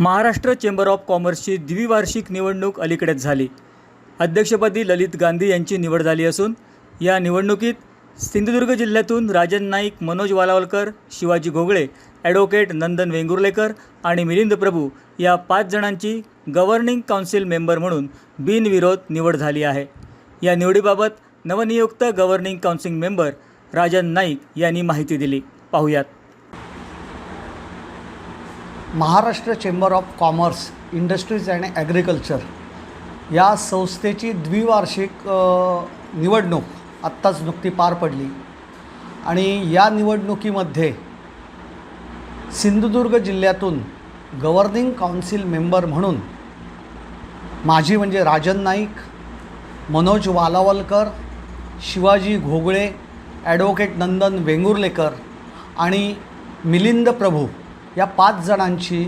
Maharashtra chamber of कॉमर्सची द्विवार्षिक निवडणूक अलीकडेच झाली. अध्यक्षपदी ललित गांधी यांची निवड झाली असून या निवडणुकीत सिंधुदुर्ग जिल्ह्यातून राजन नाईक मनोज वालावलकर शिवाजी घोगळे ॲडव्होकेट नंदन वेंगुर्लेकर आणि मिलिंद प्रभू या पाच जणांची गव्हर्निंग काउन्सिल मेंबर म्हणून बिनविरोध निवड झाली आहे. या निवडीबाबत नवनियुक्त governing council member Rajan Naik यांनी माहिती दिली. पाहूयात. Maharashtra chamber of commerce industries and agriculture या संस्थेची द्विवार्षिक निवडणूक आत्ताच नुकती पार पडली. आणि या निवडणुकीमध्ये सिंधुदुर्ग जिल्ह्यातून गव्हर्निंग काउन्सिल मेंबर म्हणून माझी म्हणजे राजन नाईक मनोज वालावलकर शिवाजी घोगळे ॲडव्होकेट नंदन वेंगुर्लेकर आणि मिलिंद प्रभू या पाच जणांची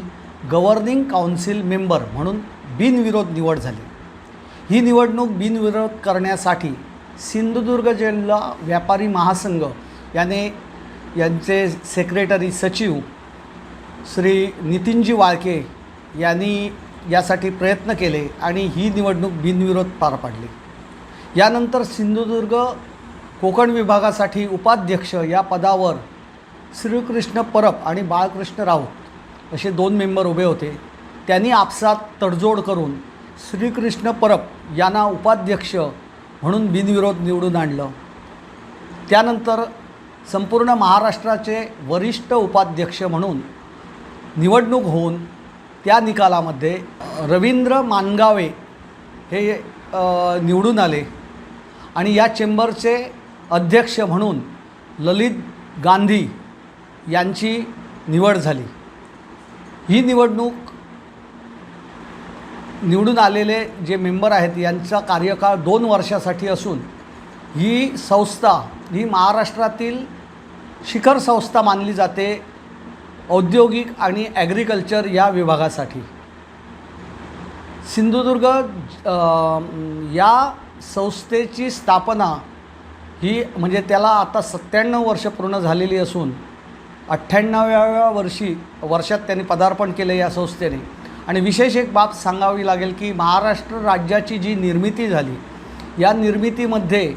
गव्हर्निंग काउन्सिल मेंबर म्हणून बिनविरोध निवड झाली. ही निवडणूक बिनविरोध करण्यासाठी सिंधुदुर्ग जिल्हा व्यापारी महासंघ याने यांचे सेक्रेटरी सचिव श्री नितीनजी वाळके यांनी यासाठी प्रयत्न केले आणि ही निवडणूक बिनविरोध पार पाडली. यानंतर सिंधुदुर्ग कोकण विभागासाठी उपाध्यक्ष या पदावर श्रीकृष्ण परब आणि बाळकृष्ण राऊत असे दोन मेंबर उभे होते. त्यांनी आपसात तडजोड करून श्रीकृष्ण परब यांना उपाध्यक्ष म्हणून बिनविरोध निवडून आणलं. त्यानंतर संपूर्ण महाराष्ट्राचे वरिष्ठ उपाध्यक्ष म्हणून निवडणूक होऊन त्या निकालामध्ये रवींद्र मानगावे हे निवडून आले आणि या चेंबरचे अध्यक्ष म्हणून ललित गांधी यांची निवड झाली. ही निवडणूक निवडून आलेले जे मेंबर आहेत यांचा कार्यकाळ दोन वर्षासाठी असून ही संस्था ही महाराष्ट्रातील शिखर संस्था मानली जाते औद्योगिक आणि ॲग्रिकल्चर या विभागासाठी. सिंधुदुर्ग या संस्थेची स्थापना ही म्हणजे त्याला आता सत्त्याण्णव वर्ष पूर्ण झालेली असून अठ्ठ्याण्णव्याव्या वर्षी वर्षात त्यांनी पदार्पण केलं या संस्थेने. आणि विशेष एक बाब सांगावी लागेल की महाराष्ट्र राज्याची जी निर्मिती झाली या निर्मितीमध्ये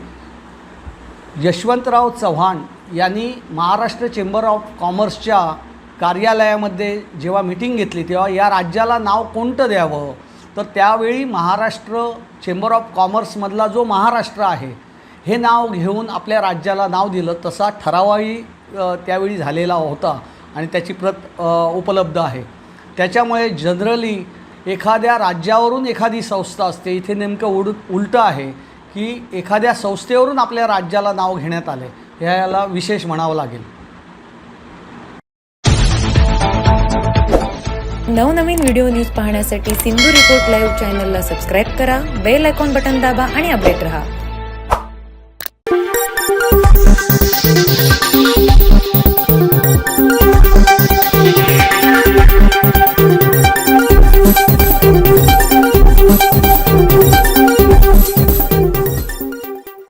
यशवंतराव चव्हाण यांनी महाराष्ट्र चेंबर ऑफ कॉमर्सच्या कार्यालयामध्ये जेव्हा मिटिंग घेतली तेव्हा या राज्याला नाव कोणतं द्यावं? तर त्यावेळी महाराष्ट्र चेंबर ऑफ कॉमर्समधला जो महाराष्ट्र आहे हे नाव घेऊन आपल्या राज्याला नाव दिलं. तसा ठरावही त्यावेळी झालेला होता आणि त्याची प्रत उपलब्ध आहे. त्याच्यामुळे जनरली एखाद्या राज्यावरून एखादी संस्था असते इथे नेमकं उड उलटं आहे की एखाद्या संस्थेवरून आपल्या राज्याला नाव घेण्यात आले ह्याला विशेष म्हणावं लागेल. नवनवीन व्हिडिओ न्यूज पाहण्यासाठी सिंधू रिपोर्ट लाईव्ह चॅनलला सबस्क्राईब करा बेल आयकॉन बटन दाबा आणि अपडेट रहा.